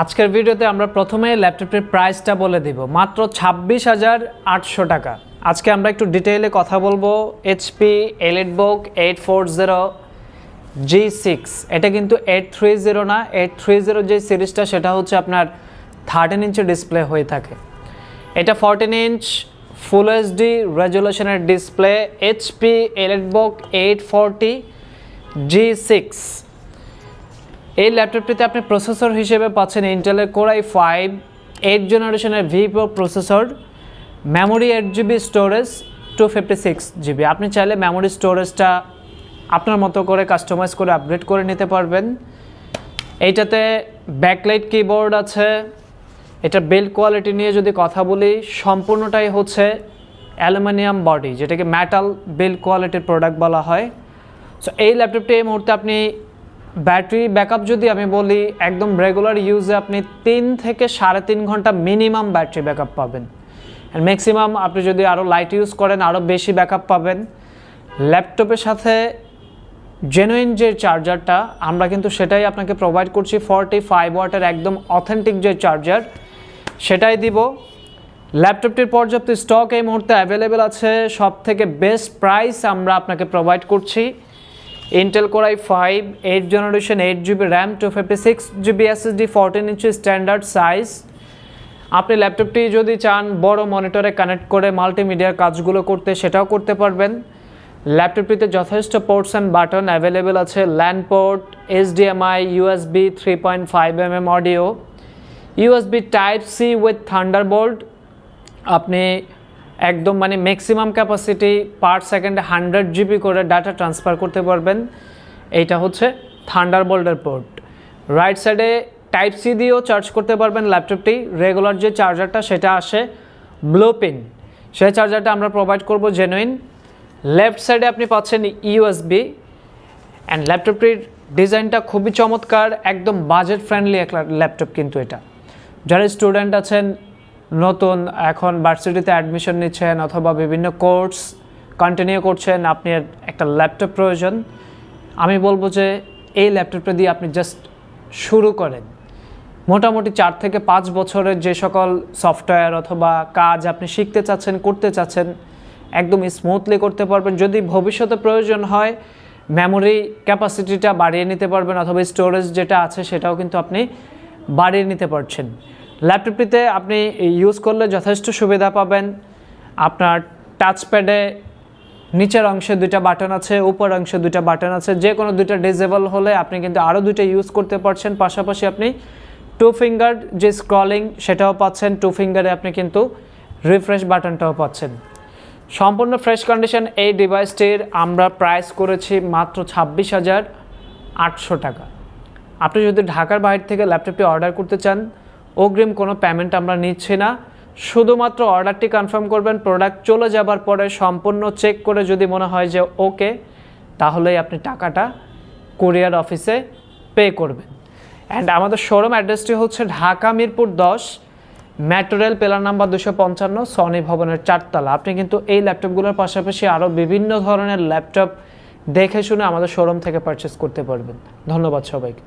আজকের ভিডিওতে আমরা প্রথমে ল্যাপটপটির প্রাইসটা বলে দিব। মাত্র ছাব্বিশ হাজার আটশো টাকা। আজকে আমরা একটু ডিটেইলে কথা বলব। HP, EliteBook, eight four zero, G six. এটা কিন্তু এইট থ্রি জিরো না। এইট থ্রি জিরো যে সিরিজটা, সেটা হচ্ছে আপনার থার্টিন ইঞ্চের ডিসপ্লে হয়ে থাকে। এটা fourteen inch, full HD রেজুলেশনের display. HP, EliteBook, eight forty, G six. এই ল্যাপটপটিতে আপনি প্রসেসর হিসেবে পাচ্ছেন ইন্টেলের কোরাই ফাইভ এইট জেনারেশনের V pro processor memory eight GB storage two fifty six GB আপনি চাইলে মেমোরি স্টোরেজটা আপনার মতো করে কাস্টমাইজ করে আপগ্রেড করে নিতে পারবেন। এইটাতে ব্যাকলাইট কিবোর্ড আছে। এটা বিল্ড কোয়ালিটি নিয়ে যদি কথা বলি, সম্পূর্ণটাই হচ্ছে অ্যালুমিনিয়াম বডি, যেটাকে মেটাল বিল্ড কোয়ালিটির প্রোডাক্ট বলা হয়। সো এই ল্যাপটপটি এই মুহূর্তে আপনি ব্যাটারি ব্যাকআপ যদি আমি বলি, একদম রেগুলার ইউজে আপনি তিন থেকে সাড়ে তিন ঘণ্টা মিনিমাম ব্যাটারি ব্যাকআপ পাবেন। অ্যান্ড ম্যাক্সিমাম আপনি যদি আরও লাইট ইউজ করেন আরও বেশি ব্যাকআপ পাবেন। ল্যাপটপের সাথে জেনুইন যে চার্জারটা আমরা কিন্তু সেটাই আপনাকে প্রোভাইড করছি ফর্টি ফাইভ ওয়াটের একদম অথেন্টিক যে চার্জার সেটাই দিব। ল্যাপটপটির পর্যাপ্ত স্টক এই মুহূর্তে অ্যাভেলেবেল আছে। সব থেকে বেস্ট প্রাইস আমরা আপনাকে প্রোভাইড করছি। Intel core i five eight generation eight GB RAM two fifty six GB SSD fourteen inch standard size আপনি ল্যাপটপটি যদি চান বড় মনিটরে কানেক্ট করে মাল্টিমিডিয়ার কাজগুলো করতে, সেটাও করতে পারবেন। ল্যাপটপটিতে যথেষ্ট পোর্টস অ্যান্ড বাটন অ্যাভেলেবেল আছে। LAN port HDMI USB three point five M M audio USB type C with Thunderbolt আপনি একদম মানে ম্যাক্সিমাম ক্যাপাসিটি পার সেকেন্ডে হান্ড্রেড জিবি করে ডাটা ট্রান্সফার করতে পারবেন। এইটা হচ্ছে থান্ডারবোল্টের পোর্ট রাইট সাইডে টাইপ সি দিয়েও চার্জ করতে পারবেন ল্যাপটপটি রেগুলার যে চার্জারটা সেটা আসে ব্লু পিন সেই চার্জারটা আমরা প্রোভাইড করব জেনুইন লেফট সাইডে আপনি পাচ্ছেন ইউএসবি অ্যান্ড ল্যাপটপটির ডিজাইনটা খুবই চমৎকার, একদম বাজেট ফ্রেন্ডলি একটা ল্যাপটপ কিন্তু এটা। যারা স্টুডেন্ট আছেন নতুন এখন ভার্সিটিতে অ্যাডমিশন নিচ্ছেন অথবা বিভিন্ন কোর্স কন্টিনিউ করছেন, আপনি একটা ল্যাপটপ প্রয়োজন। আমি বলব যে এই ল্যাপটপটা দিয়ে আপনি জাস্ট শুরু করেন। মোটামুটি চার থেকে পাঁচ বছরের যে সকল সফটওয়্যার অথবা কাজ আপনি শিখতে চাচ্ছেন, করতে চাচ্ছেন একদম স্মুথলি করতে পারবেন। যদি ভবিষ্যতে প্রয়োজন হয় মেমোরি ক্যাপাসিটিটা বাড়িয়ে নিতে পারবেন অথবা স্টোরেজ যেটা আছে সেটাও কিন্তু আপনি বাড়িয়ে নিতে পারছেন। ল্যাপটপটিতে আপনি ইউজ করলে যথেষ্ট সুবিধা পাবেন। আপনার টাচপ্যাডে নিচের অংশে দুইটা বাটন আছে, উপর অংশে দুইটা বাটন আছে। যে কোনো দুইটা ডিজেবল হলে আপনি কিন্তু আরও দুইটা ইউজ করতে পারছেন। পাশাপাশি আপনি টু ফিঙ্গার যে স্ক্রলিং সেটাও পাচ্ছেন। টু ফিঙ্গারে আপনি কিন্তু রিফ্রেশ বাটনটাও পাচ্ছেন। সম্পূর্ণ ফ্রেশ কন্ডিশন এই ডিভাইসটির আমরা প্রাইস করেছি মাত্র ছাব্বিশ হাজার আটশো টাকা। আপনি যদি ঢাকার বাইরে থেকে ল্যাপটপটি অর্ডার করতে চান অগ্রিম কোনো পেমেন্ট আমরা নিচ্ছি না। শুধুমাত্র অর্ডারটি কনফার্ম করবেন প্রোডাক্ট চলে যাবার পরে সম্পূর্ণ চেক করে যদি মনে হয় যে ওকে তাহলেই আপনি টাকাটা কুরিয়ার অফিসে পে করবেন। অ্যান্ড আমাদের শোরুম অ্যাড্রেসটি হচ্ছে ঢাকা মিরপুর দশ মেট্রো রেল পেলার নাম্বার দুশো পঞ্চান্ন সনি ভবনের চারতলা। আপনি কিন্তু এই ল্যাপটপগুলোর পাশাপাশি আরও বিভিন্ন ধরনের ল্যাপটপ দেখে শুনে আমাদের শোরুম থেকে পারচেস করতে পারবেন। ধন্যবাদ সবাইকে।